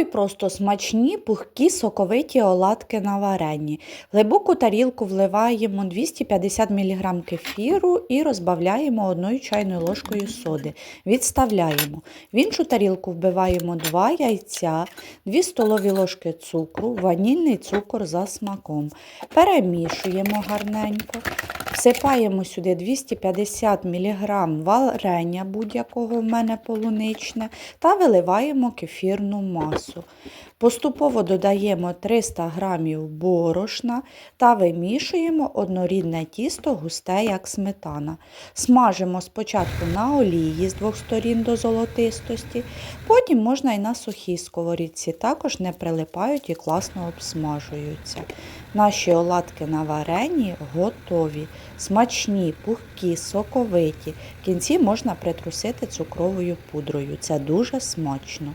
і просто смачні, пухкі, соковиті оладки на варенні. В глибоку тарілку вливаємо 250 мг кефіру і розбавляємо одною чайною ложкою соди. Відставляємо. В іншу тарілку вбиваємо 2 яйця, 2 столові ложки цукру, ванільний цукор за смаком. Перемішуємо гарненько. Всипаємо сюди 250 мг варення будь-якого в мене полуничне та виливаємо кефірну масу. Поступово додаємо 300 г борошна та вимішуємо однорідне тісто густе, як сметана. Смажимо спочатку на олії з двох сторін до золотистості, потім можна і на сухій сковорідці, також не прилипають і класно обсмажуються. Наші оладки на варені готові, смачні, пухкі, соковиті. В кінці можна притрусити цукровою пудрою. Це дуже смачно.